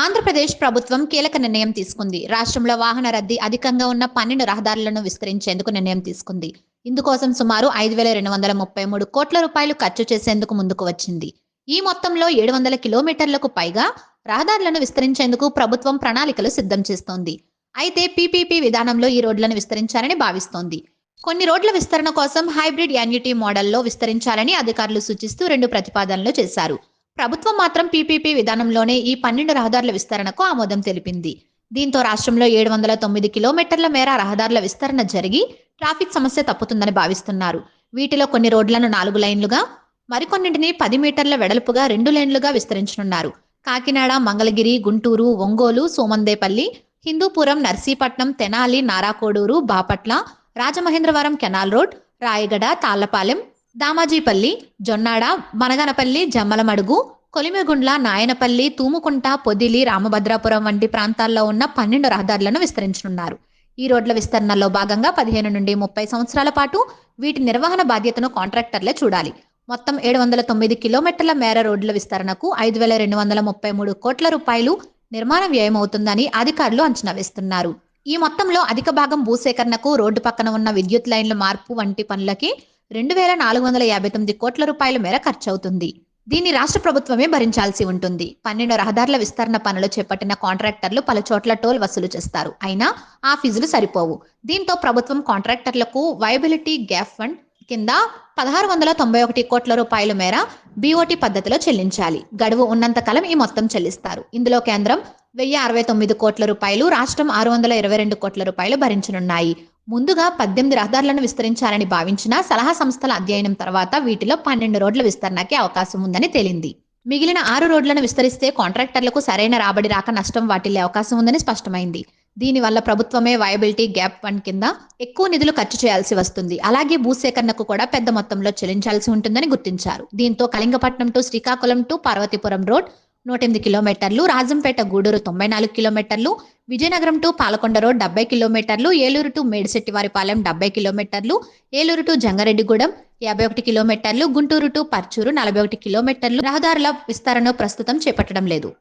ఆంధ్రప్రదేశ్ ప్రభుత్వం కీలక నిర్ణయం తీసుకుంది. రాష్ట్రంలో వాహన రద్దీ అధికంగా ఉన్న పన్నెండు రహదారులను విస్తరించేందుకు నిర్ణయం తీసుకుంది. ఇందుకోసం సుమారు ఐదు వేల రెండు వందల ముప్పై మూడు కోట్ల రూపాయలు ఖర్చు చేసేందుకు ముందుకు వచ్చింది. ఈ మొత్తంలో ఏడు వందల కిలోమీటర్లకు పైగా రహదారులను విస్తరించేందుకు ప్రభుత్వం ప్రణాళికలు సిద్ధం చేస్తోంది. అయితే పీపీపీ విధానంలో ఈ రోడ్లను విస్తరించాలని భావిస్తోంది. కొన్ని రోడ్ల విస్తరణ కోసం హైబ్రిడ్ యాన్యుటీ మోడల్లో విస్తరించాలని అధికారులు సూచిస్తూ రెండు ప్రతిపాదనలు చేశారు. ప్రభుత్వం మాత్రం పీపీపీ విధానంలోనే ఈ పన్నెండు రహదారుల విస్తరణకు ఆమోదం తెలిపింది. దీంతో రాష్ట్రంలో ఏడు వందల తొమ్మిది కిలోమీటర్ల మేర రహదారుల విస్తరణ జరిగి ట్రాఫిక్ సమస్య తప్పుతుందని భావిస్తున్నారు. వీటిలో కొన్ని రోడ్లను నాలుగు లైన్లుగా మరికొన్నింటిని పది మీటర్ల వెడల్పుగా రెండు లైన్లుగా విస్తరించనున్నారు. కాకినాడ మంగళగిరి గుంటూరు ఒంగోలు సోమందేపల్లి హిందూపురం నర్సీపట్నం తెనాలి నారాకోడూరు బాపట్ల రాజమహేంద్రవరం కెనాల్ రోడ్ రాయగడ తాళ్ళపాలెం దామాజీపల్లి జొన్నాడ మనగనపల్లి జమ్మలమడుగు కొలిమిగుండ్ల నాయనపల్లి తూముకుంట పొదిలి రామభద్రాపురం వంటి ప్రాంతాల్లో ఉన్న పన్నెండు రహదారులను విస్తరించనున్నారు. ఈ రోడ్ల విస్తరణలో భాగంగా పదిహేను నుండి ముప్పై సంవత్సరాల పాటు వీటి నిర్వహణ బాధ్యతను కాంట్రాక్టర్లే చూడాలి. మొత్తం ఏడు వందల తొమ్మిది కిలోమీటర్ల మేర రోడ్ల విస్తరణకు ఐదు వేల రెండు వందల ముప్పై మూడు కోట్ల రూపాయలు నిర్మాణ వ్యయం అవుతుందని అధికారులు అంచనా వేస్తున్నారు. ఈ మొత్తంలో అధిక భాగం భూసేకరణకు రోడ్డు పక్కన ఉన్న విద్యుత్ లైన్ల మార్పు వంటి పనులకి రెండు వేల నాలుగు వందల యాభై తొమ్మిది కోట్ల రూపాయల మేర ఖర్చవుతుంది. దీన్ని రాష్ట్ర ప్రభుత్వమే భరించాల్సి ఉంటుంది. పన్నెండు రహదారుల విస్తరణ పనులు చేపట్టిన కాంట్రాక్టర్లు పలు చోట్ల టోల్ వసూలు చేస్తారు. అయినా ఆ ఫీజులు సరిపోవు. దీంతో ప్రభుత్వం కాంట్రాక్టర్లకు వయబిలిటీ గ్యాప్ ఫండ్ కింద పదహారు వందల తొంభై ఒకటి కోట్ల రూపాయల మేర బీఓటీ పద్ధతిలో చెల్లించాలి. గడువు ఉన్నంత కాలం ఈ మొత్తం చెల్లిస్తారు. ఇందులో కేంద్రం వెయ్యి అరవై తొమ్మిది కోట్ల రూపాయలు రాష్ట్రం ఆరు వందల ఇరవై రెండు కోట్ల రూపాయలు భరించనున్నాయి. ముందుగా పద్దెనిమిది రహదారులను విస్తరించాలని భావించిన సలహా సంస్థల అధ్యయనం తర్వాత వీటిలో పన్నెండు రోడ్ల విస్తరణకే అవకాశం ఉందని తేలింది. మిగిలిన ఆరు రోడ్లను విస్తరిస్తే కాంట్రాక్టర్లకు సరైన రాబడి రాక నష్టం వాటిల్లే అవకాశం ఉందని స్పష్టమైంది. దీనివల్ల ప్రభుత్వమే వయబిలిటీ గ్యాప్ ఫండ్ కింద ఎక్కువ నిధులు ఖర్చు చేయాల్సి వస్తుంది. అలాగే భూసేకరణకు కూడా పెద్ద మొత్తంలో చెల్లించాల్సి ఉంటుందని గుర్తించారు. దీంతో Kalingapatnam to Srikakulam to Parvathipuram road నూట ఎనిమిది కిలోమీటర్లు రాజంపేట గూడూరు తొంభై నాలుగు కిలోమీటర్లు విజయనగరం టు పాలకొండ రోడ్ డెబ్బై కిలోమీటర్లు ఏలూరు టు మేడిశెట్టివారిపాలెం డెబ్బై కిలోమీటర్లు ఏలూరు టు జంగారెడ్డిగూడెం యాభై ఒకటి కిలోమీటర్లు గుంటూరు టు పర్చూరు నలభై ఒకటి కిలోమీటర్లు. రహదారుల విస్తరణ ప్రస్తుతం చేపట్టడం లేదు.